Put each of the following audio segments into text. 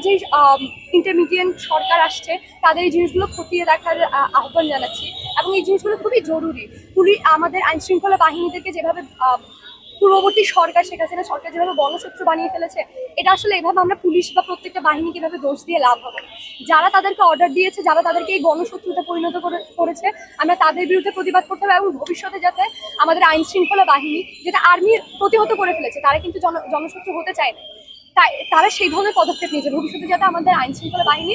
যেই ইন্টারমিডিয়েট সরকার আসছে তাদের এই জিনিসগুলো খতিয়ে দেখার আহ, আহ্বান জানাচ্ছি। এবং এই জিনিসগুলো খুবই জরুরি। পুলিশ আমাদের আইন শৃঙ্খলা বাহিনীদেরকে যেভাবে পূর্ববর্তী সরকার শেখ হাসিনা সরকার যেভাবে গণশত্রু বানিয়ে ফেলেছে এটা আসলে এভাবে আমরা পুলিশ বা প্রত্যেকটা বাহিনীকে এভাবে দোষ দিয়ে লাভ হবে যারা তাদেরকে অর্ডার দিয়েছে যারা তাদেরকে এই গণশত্রুতে পরিণত করে- করেছে আমরা তাদের বিরুদ্ধে প্রতিবাদ করতে হবে এবং ভবিষ্যতে যাতে আমাদের আইন শৃঙ্খলা বাহিনী যেটা আর্মি প্রতিহত করে ফেলেছে তারা কিন্তু জন জনশত্রু হতে চায় না। তারা সেই ধরনের পদক্ষেপ নিয়েছে। ভবিষ্যতে যাতে আমাদের আইন শৃঙ্খলা বাহিনী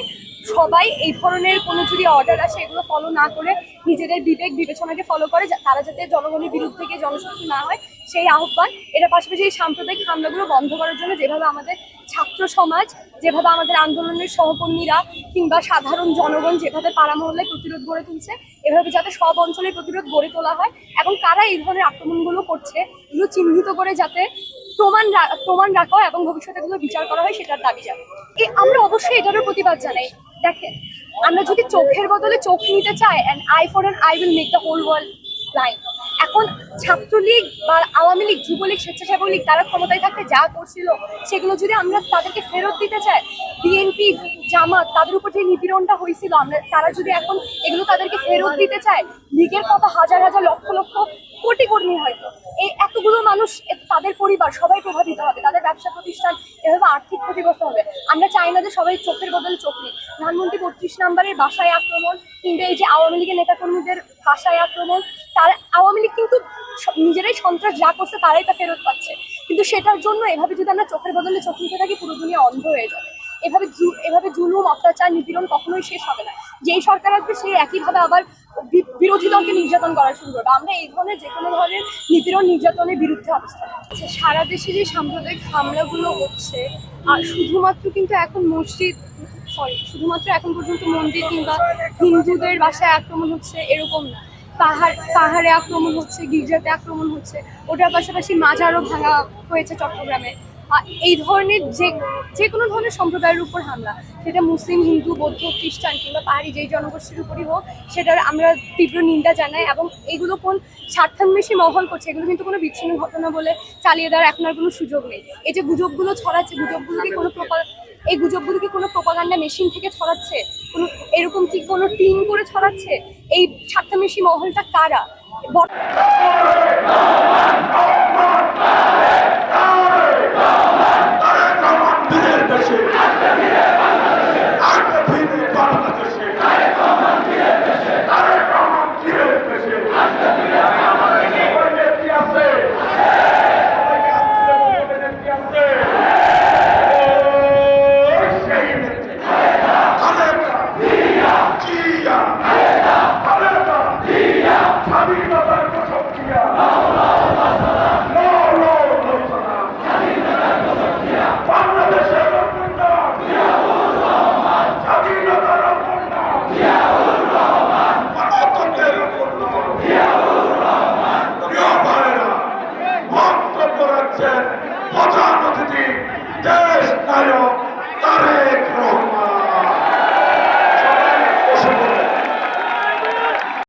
সবাই এই ধরনের কোনো যদি অর্ডার আসে, এগুলো ফলো না করে নিজেদের বিবেক বিবেচনাকে ফলো করে তারা যাতে জনগণের বিরুদ্ধে গিয়ে জনশত্রু না হয়, সেই আহ্বান এটার পাশাপাশি এই সাম্প্রদায়িক হামলাগুলো বন্ধ করার জন্য যেভাবে আমাদের ছাত্র সমাজ, যেভাবে আমাদের আন্দোলনের সহকর্মীরা কিংবা সাধারণ জনগণ যেভাবে পাড়া মহল্লায় প্রতিরোধ গড়ে তুলছে, এভাবে যাতে সব অঞ্চলে প্রতিরোধ গড়ে তোলা হয়, এবং কারা এই ধরনের আক্রমণগুলো করছে, এগুলো চিহ্নিত করে যাতে প্রমাণ প্রমাণ রাখা হয় এবং ভবিষ্যতে এগুলো বিচার করা হয় সেটার দাবি জানাই। এ- আমরা অবশ্যই এটারও প্রতিবাদ জানাই। দেখেন, আমরা যদি চোখের বদলে চোখ নিতে চাই an eye for an eye will make the whole world blind এখন ছাত্রলীগ বা আওয়ামী লীগ, যুবলীগ, স্বেচ্ছাসেবক লীগ, তারা ক্ষমতায় থাকতে যা করছিল, সেগুলো যদি আমরা তাদেরকে ফেরত দিতে চাই বিএনপি জামাত তাদের উপর যে নিপীড়নটা হয়েছিল, আমরা তারা যদি এখন এগুলো তাদেরকে ফেরত দিতে চায়, লীগের কত হাজার হাজার লক্ষ লক্ষ কোটি কর্মী হয়তো। এই এতগুলো মানুষ তাদের পরিবার সবাই প্রভাবিত হবে, তাদের ব্যবসা প্রতিষ্ঠান এভাবে আর্থিক ক্ষতিগ্রস্ত হবে। আমরা চাই না যে সবাই চোখের বদলে চোখ নেই প্রধানমন্ত্রী বত্রিশ নম্বরের বাসায় আক্রমণ, কিংবা এই যে আওয়ামী লীগের নেতাকর্মীদের বাসায় আক্রমণ, তার আওয়ামী লীগ কিন্তু নিজেরাই সন্ত্রাস যা করছে, তারাই তা ফেরত পাচ্ছে। কিন্তু সেটার জন্য এভাবে যদি আমরা চোখের বদলে চোখ নিতে থাকি, পুরো দুনিয়া অন্ধ হয়ে যাবে। এভাবে এভাবে জুলুম, অত্যাচার, নিপীড়ন কখনোই শেষ হবে না। যেই সরকার আসবে, সেই একইভাবে আবার বিরোধী দলকে নির্যাতন করা শুরু করবে। আমরা এই ধরনের যে কোনো ধরনের নিপীড়ন, নির্যাতনের বিরুদ্ধে অবস্থান। আচ্ছা সারা দেশে যে সাম্প্রদায়িক হামলাগুলো হচ্ছে, আর শুধুমাত্র কিন্তু এখন মসজিদ সরি শুধুমাত্র এখন পর্যন্ত মন্দির কিংবা হিন্দুদের বাসায় আক্রমণ হচ্ছে এরকম না। পাহাড়, পাহাড়ে আক্রমণ হচ্ছে, গির্জাতে আক্রমণ হচ্ছে, ওটার পাশাপাশি মাজারও ভাঙা হয়েছে চট্টগ্রামে। এই ধরনের যে যে কোনো ধরনের সম্প্রদায়ের উপর হামলা, সেটা মুসলিম, হিন্দু, বৌদ্ধ, খ্রিস্টান কিংবা পাহাড়ি যেই জনগোষ্ঠীর উপরই হোক, সেটার আমরা তীব্র নিন্দা জানাই এবং এগুলো কোন স্বার্থান্বেষী মহল করছে, এগুলো কিন্তু কোনো বিচ্ছিন্ন ঘটনা বলে চালিয়ে দেওয়ার এখন আর কোনো সুযোগ নেই। এই যে গুজবগুলো ছড়াচ্ছে গুজবগুলোকে কোনো প্রকার এই গুজবগুলোকে কোনো প্রপাগান্ডা মেশিন থেকে ছড়াচ্ছে? কোনো, এরকম কি কোনো টিম করে ছড়াচ্ছে? এই স্বার্থান্বেষী মহলটা কারা? বর-